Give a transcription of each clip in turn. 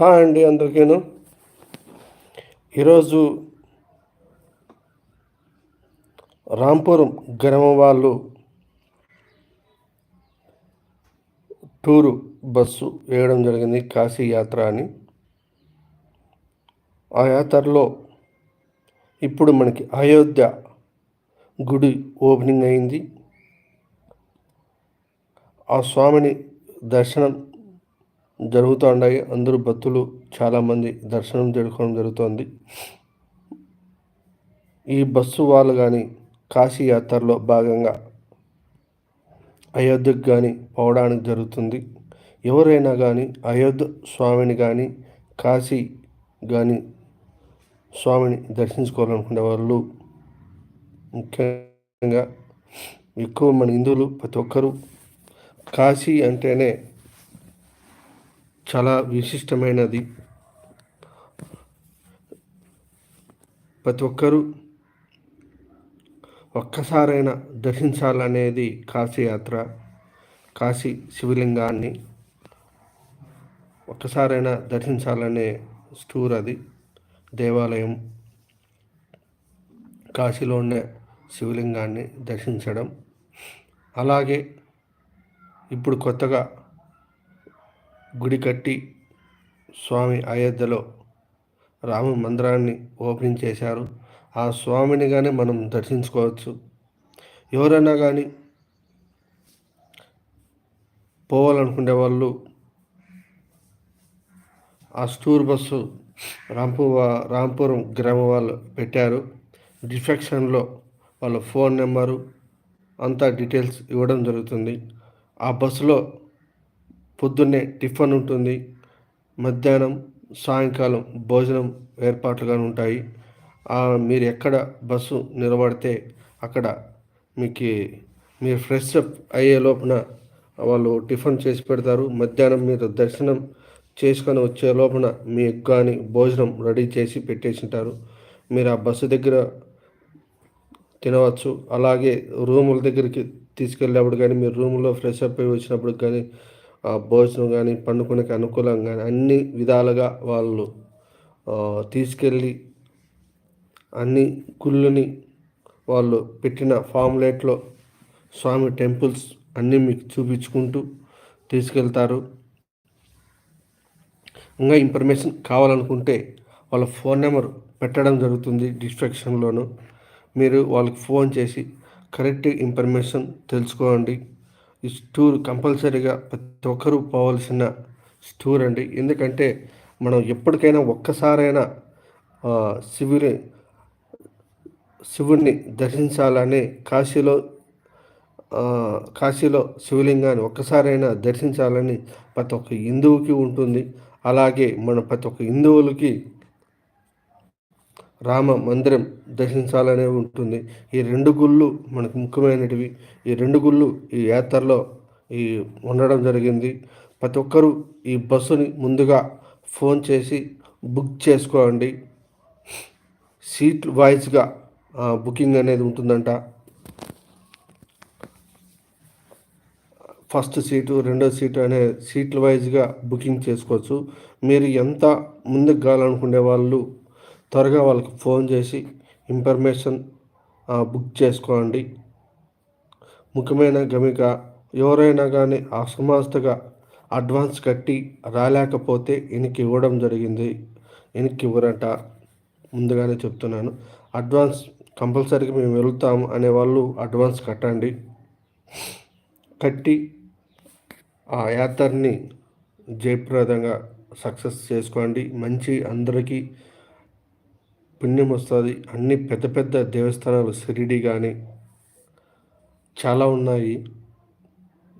Hi అండి అందరికీను. ఈరోజు రాంపురం గ్రామం వాళ్ళు టూరు బస్సు వేయడం జరిగింది కాశీ యాత్ర అని. ఆ యాత్రలో ఇప్పుడు మనకి అయోధ్య గుడి ఓపెనింగ్ అయింది. ఆ స్వామిని దర్శనం జరుగుతున్నాయి అందరూ భక్తులు చాలామంది దర్శనం చేసుకోవడం జరుగుతోంది. ఈ బస్సు వాళ్ళు కానీ కాశీ యాత్రలో భాగంగా అయోధ్యకు కానీ పోవడానికి జరుగుతుంది. ఎవరైనా కానీ అయోధ్య స్వామిని కానీ కాశీ కానీ స్వామిని దర్శించుకోవాలనుకునే వాళ్ళు ముఖ్యంగా ఎక్కువ మన హిందువులు ప్రతి ఒక్కరూ కాశీ అంటేనే చాలా విశిష్టమైనది. ప్రతి ఒక్కరూ ఒక్కసారైనా దర్శించాలనేది కాశీ యాత్ర కాశీ శివలింగాన్ని ఒక్కసారైనా దర్శించాలనే స్టూర్ అది దేవాలయం. కాశీలో ఉండే శివలింగాన్ని దర్శించడం. అలాగే ఇప్పుడు కొత్తగా గుడి కట్టి స్వామి అయోధ్యలో రామ మందిరాన్ని ఓపెన్ చేశారు. ఆ స్వామిని కానీ మనం దర్శించుకోవచ్చు. ఎవరైనా కానీ పోవాలనుకునే వాళ్ళు ఆ స్టూర్ బస్సు రాంపు రాంపురం గ్రామం వాళ్ళు పెట్టారు. డిఫెక్షన్లో వాళ్ళ ఫోన్ నెంబరు అంతా డీటెయిల్స్ ఇవ్వడం జరుగుతుంది. ఆ బస్సులో పొద్దున్నే టిఫిన్ ఉంటుంది మధ్యాహ్నం సాయంకాలం భోజనం ఏర్పాట్లుగా ఉంటాయి. మీరు ఎక్కడ బస్సు నిలబడితే అక్కడ మీకు మీరు ఫ్రెష్ అప్ అయ్యే లోపల వాళ్ళు టిఫిన్ చేసి పెడతారు. మధ్యాహ్నం మీరు దర్శనం చేసుకొని వచ్చే లోపల మీ కానీ భోజనం రెడీ చేసి పెట్టేసి ఉంటారు మీరు ఆ బస్సు దగ్గర తినవచ్చు. అలాగే రూముల దగ్గరికి తీసుకెళ్ళినప్పుడు కానీ మీరు రూమ్లో ఫ్రెష్ అప్ అయి వచ్చినప్పుడు కానీ భోజనం కానీ పండుకునేకి అనుకూలంగా కానీ అన్ని విధాలుగా వాళ్ళు తీసుకెళ్ళి అన్ని గుళ్ళని వాళ్ళు పెట్టిన ఫామ్లెట్లో స్వామి టెంపుల్స్ అన్నీ మీకు చూపించుకుంటూ తీసుకెళ్తారు. ఇంకా ఇన్ఫర్మేషన్ కావాలనుకుంటే వాళ్ళ ఫోన్ నెంబర్ పెట్టడం జరుగుతుంది డిస్క్రిప్షన్లోను. మీరు వాళ్ళకి ఫోన్ చేసి కరెక్ట్ ఇన్ఫర్మేషన్ తెలుసుకోండి. ఈ టూర్ కంపల్సరీగా ప్రతి ఒక్కరూ పోవాల్సిన టూర్ అండి. ఎందుకంటే మనం ఎప్పటికైనా ఒక్కసారైనా శివుని శివుణ్ణి దర్శించాలని కాశీలో కాశీలో శివలింగాన్ని ఒక్కసారైనా దర్శించాలని ప్రతి ఒక్క హిందువుకి ఉంటుంది. అలాగే మన ప్రతి ఒక్క హిందువులకి రామ మందిరం దర్శించాలనే ఉంటుంది. ఈ రెండు గుళ్ళు మనకు ముఖ్యమైనటివి. ఈ రెండు గుళ్ళు ఈ యాత్రలో ఈ ఉండడం జరిగింది. ప్రతి ఒక్కరూ ఈ బస్సుని ముందుగా ఫోన్ చేసి బుక్ చేసుకోండి. సీట్ వైజ్గా బుకింగ్ అనేది ఉంటుందంట. ఫస్ట్ సీటు రెండో సీటు అనే సీట్ల వైజ్గా బుకింగ్ చేసుకోవచ్చు. మీరు ఎంత ముందుకు కావాలనుకునే వాళ్ళు త్వరగా వాళ్ళకి ఫోన్ చేసి ఇన్ఫర్మేషన్ బుక్ చేసుకోండి. ముఖ్యమైన గమిక ఎవరైనా కానీ అసమాస్తగా అడ్వాన్స్ కట్టి రాలేకపోతే వెనక్కి ఇవ్వడం జరిగింది. వెనక్కి ఇవ్వరంట. ముందుగానే చెప్తున్నాను. అడ్వాన్స్ కంపల్సరీగా మేము వెళ్తాము అనే వాళ్ళు అడ్వాన్స్ కట్టండి. కట్టి ఆ యాత్రని జయప్రదంగా సక్సెస్ చేసుకోండి. మంచి అందరికీ పుణ్యం వస్తుంది. అన్ని పెద్ద పెద్ద దేవస్థానాలు షిరిడి కానీ చాలా ఉన్నాయి.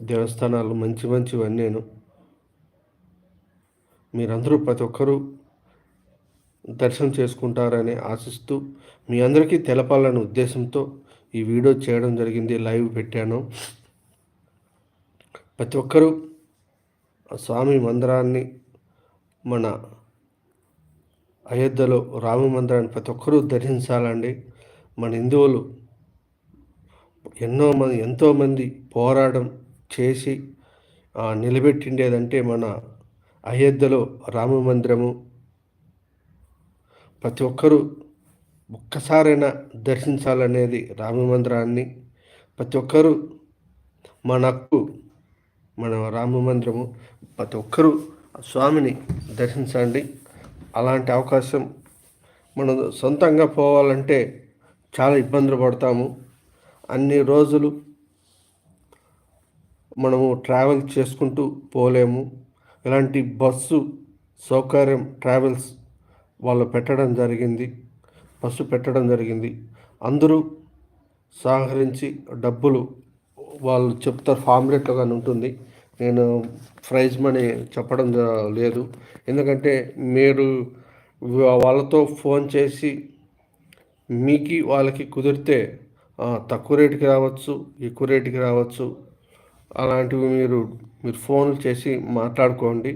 దేవస్థానాలు మంచి మంచివన్నీను. మీరందరూ ప్రతి ఒక్కరూ దర్శనం చేసుకుంటారని ఆశిస్తూ మీ అందరికీ తెలపాలనే ఉద్దేశంతో ఈ వీడియో చేయడం జరిగింది. లైవ్ పెట్టాను. ప్రతి ఒక్కరూ స్వామి మందిరాన్ని మన అయోధ్యలో రామ మందిరాన్ని ప్రతి ఒక్కరూ దర్శించాలండి. మన హిందువులు ఎన్నో మంది ఎంతోమంది పోరాటం చేసి నిలబెట్టిండేదంటే మన అయోధ్యలో రామ మందిరము. ప్రతి ఒక్కరూ ఒక్కసారైనా దర్శించాలనేది రామ మందిరాన్ని. ప్రతి ఒక్కరూ మనకు మన రామ మందిరము ప్రతి ఒక్కరూ స్వామిని దర్శించండి. అలాంటి అవకాశం మనం సొంతంగా పోవాలంటే చాలా ఇబ్బందులు పడతాము. అన్ని రోజులు మనము ట్రావెల్ చేసుకుంటూ పోలేము. ఇలాంటి బస్సు సౌకర్యం ట్రావెల్స్ వాళ్ళు పెట్టడం జరిగింది. బస్సు పెట్టడం జరిగింది. అందరూ సహకరించి డబ్బులు వాళ్ళు చెప్తారు ఫామ్లెట్లో కానీ ఉంటుంది. నేను ప్రైజ్ మనీ చెప్పడం లేదు. ఎందుకంటే మీరు వాళ్ళతో ఫోన్ చేసి మీకు వాళ్ళకి కుదిరితే తక్కువ రేటుకి రావచ్చు ఎక్కువ రేటుకి రావచ్చు. అలాంటివి మీరు మీరు ఫోన్లు చేసి మాట్లాడుకోండి.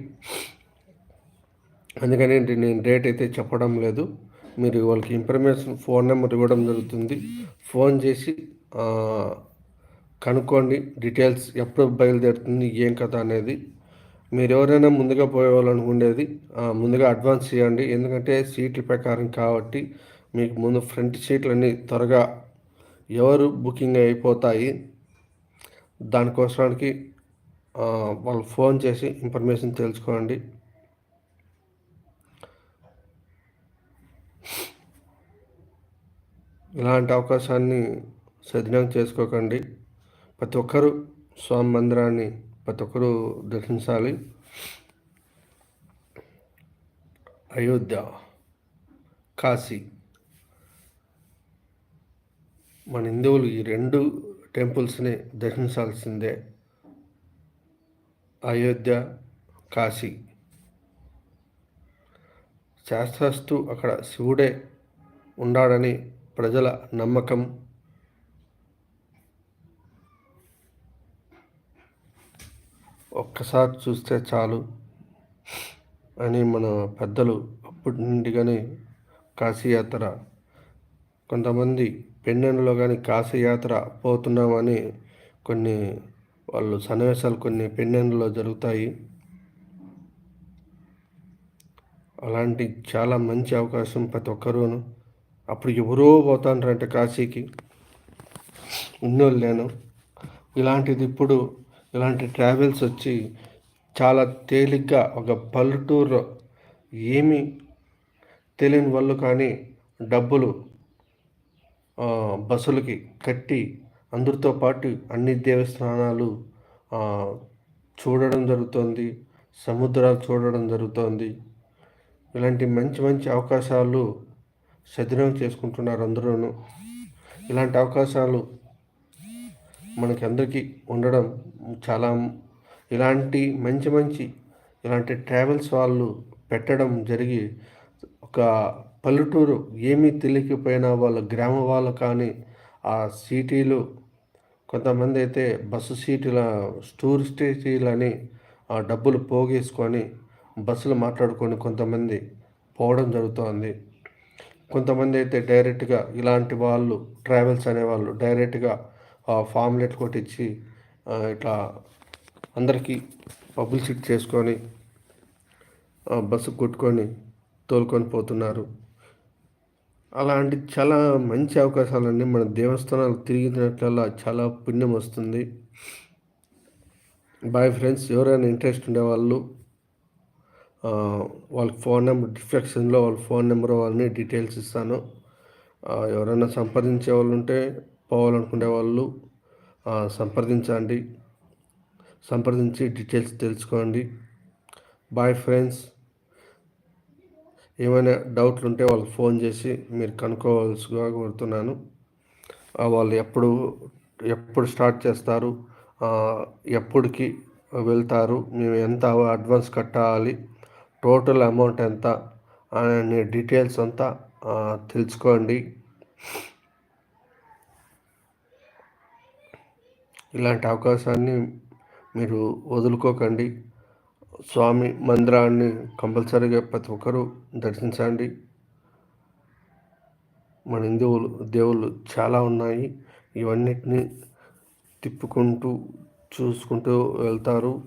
అందుకని నేను రేట్ అయితే చెప్పడం లేదు. మీరు వాళ్ళకి ఇన్ఫర్మేషన్ ఫోన్ నెంబర్ ఇవ్వడం జరుగుతుంది. ఫోన్ చేసి కనుక్కోండి. డీటెయిల్స్ ఎప్పుడు బయలుదేరుతుంది ఏం కథ అనేది. మీరు ఎవరైనా ముందుగా పోయేవాళ్ళనుకుండేది ముందుగా అడ్వాన్స్ చేయండి. ఎందుకంటే సీట్ల ప్రకారం కాబట్టి మీకు ముందు ఫ్రంట్ సీట్లన్నీ త్వరగా ఎవరు బుకింగ్ అయిపోతాయి. దానికోసానికి వాళ్ళు ఫోన్ చేసి ఇన్ఫర్మేషన్ తెలుసుకోండి. ఇలాంటి అవకాశాన్ని సద్వినియోగం చేసుకోకండి. ప్రతి ఒక్కరూ స్వామి మందిరాన్ని ప్రతి ఒక్కరూ దర్శించాలి. అయోధ్య కాశీ. మన హిందువులు ఈ రెండు టెంపుల్స్ని దర్శించాల్సిందే. అయోధ్య కాశీ. శాస్త్రస్తు అక్కడ శివుడే ఉన్నాడని ప్రజల నమ్మకం ఒక్కసారి చూస్తే చాలు అని మన పెద్దలు అప్పటి నుండి కానీ కాశీయాత్ర కొంతమంది పెన్నెండులో కానీ కాశీయాత్ర పోతున్నామని కొన్ని వాళ్ళు సన్నివేశాలు కొన్ని పెన్నెండులో జరుగుతాయి. అలాంటి చాలా మంచి అవకాశం ప్రతి ఒక్కరూను. అప్పుడు ఎవరో పోతాంటారంటే కాశీకి. ఉన్నోళ్ళు లేను ఇలాంటిది ఇప్పుడు ఇలాంటి ట్రావెల్స్ వచ్చి చాలా తేలిగ్గా ఒక పల్లెటూరులో ఏమి తెలియని వాళ్ళు కానీ డబ్బులు బస్సులకి కట్టి అందరితో పాటు అన్ని దేవస్థానాలు చూడడం జరుగుతుంది సముద్రాలు చూడడం జరుగుతుంది. ఇలాంటి మంచి మంచి అవకాశాలు సద్వినియోగం చేసుకుంటున్నారు అందరూ ఇలాంటి అవకాశాలు మనకి అందరికీ ఉండడం చాలా ఇలాంటి మంచి మంచి ఇలాంటి ట్రావెల్స్ వాళ్ళు పెట్టడం జరిగి ఒక పల్లెటూరు ఏమీ తెలియకపోయినా వాళ్ళ గ్రామ వాళ్ళు కానీ ఆ సిటీలు కొంతమంది అయితే బస్సు సీటుల స్టోర్ సీట్లని ఆ డబ్బులు పోగేసుకొని బస్సులు మాట్లాడుకొని కొంతమంది పోవడం జరుగుతుంది. కొంతమంది అయితే డైరెక్ట్గా ఇలాంటి వాళ్ళు ట్రావెల్స్ అనేవాళ్ళు డైరెక్ట్గా ఫామ్లెట్ కొట్టించి ఇట్లా అందరికీ పబ్లిసిటీ చేసుకొని బస్సు కొట్టుకొని తోలుకొని పోతున్నారు. అలాంటి చాలా మంచి అవకాశాలన్నీ మన దేవస్థానాలు తిరిగినట్లల్లా చాలా పుణ్యం వస్తుంది. బాయ్ ఫ్రెండ్స్ ఎవరైనా ఇంట్రెస్ట్ ఉండేవాళ్ళు వాళ్ళ ఫోన్ నెంబర్ డిస్క్రిప్షన్లో వాళ్ళ ఫోన్ నెంబర్ వాళ్ళని డీటెయిల్స్ ఇస్తాను. ఎవరైనా సంప్రదించే వాళ్ళు ఉంటే పోవాలనుకునే వాళ్ళు సంప్రదించండి. సంప్రదించి డీటెయిల్స్ తెలుసుకోండి. బాయ్ ఫ్రెండ్స్ ఏమైనా డౌట్లు ఉంటే వాళ్ళకి ఫోన్ చేసి మీరు కనుక్కోవాల్సిగా కోరుతున్నాను. వాళ్ళు ఎప్పుడు ఎప్పుడు స్టార్ట్ చేస్తారు? ఎప్పటికి వెళ్తారు? మేము ఎంత అడ్వాన్స్ కట్టాలి? టోటల్ అమౌంట్ ఎంత? అనే డీటెయిల్స్ అంతా తెలుసుకోండి. ఇలాంటి అవకాశాన్ని మీరు వదులుకోకండి. స్వామి మందిరాన్ని కంపల్సరీగా ప్రతి ఒక్కరూ దర్శించండి. మన హిందువులు దేవుళ్ళు చాలా ఉన్నాయి. ఇవన్నిటిని తిప్పుకుంటూ చూసుకుంటూ వెళ్తారు.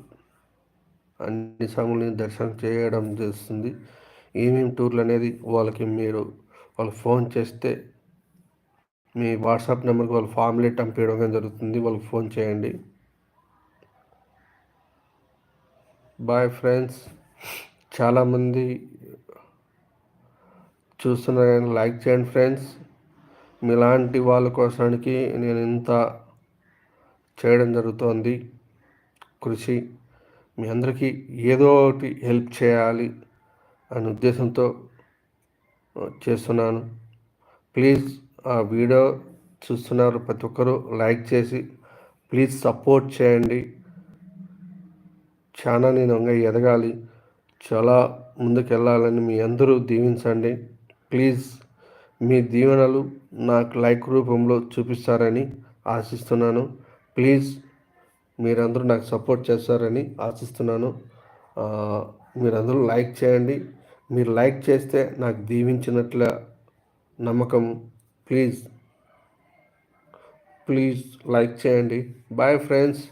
అన్ని స్వాములని దర్శనం చేయడం చేస్తుంది ఏమేమి టూర్లు అనేది వాళ్ళకి మీరు వాళ్ళు ఫోన్ చేస్తే మీ వాట్సాప్ నెంబర్కి వాళ్ళు ఫార్ములేట్ పంపించడం జరుగుతుంది వాళ్ళకి ఫోన్ చేయండి. బాయ్ ఫ్రెండ్స్ చాలామంది చూస్తున్నారు లైక్ చేయండి ఫ్రెండ్స్. మీలాంటి వాళ్ళ కోసానికి నేను ఇంత చేయడం జరుగుతోంది. కృషి మీ అందరికీ ఏదో ఒకటి హెల్ప్ చేయాలి అనే ఉద్దేశంతో చేస్తున్నాను. ప్లీజ్ ఆ వీడియో చూస్తున్నారు ప్రతి ఒక్కరూ లైక్ చేసి ప్లీజ్ సపోర్ట్ చేయండి. చాలా నేను ఇంకా ఎదగాలి. చాలా ముందుకు వెళ్ళాలని మీ అందరూ దీవించండి. ప్లీజ్ మీ దీవెనలు నాకు లైక్ రూపంలో చూపిస్తారని ఆశిస్తున్నాను. ప్లీజ్ మీరందరూ నాకు సపోర్ట్ చేస్తారని ఆశిస్తున్నాను. మీరందరూ లైక్ చేయండి. మీరు లైక్ చేస్తే నాకు దీవించినట్ల నమ్మకం ప్లీజ్ ప్లీజ్ లైక్ చేయండి. Bye friends.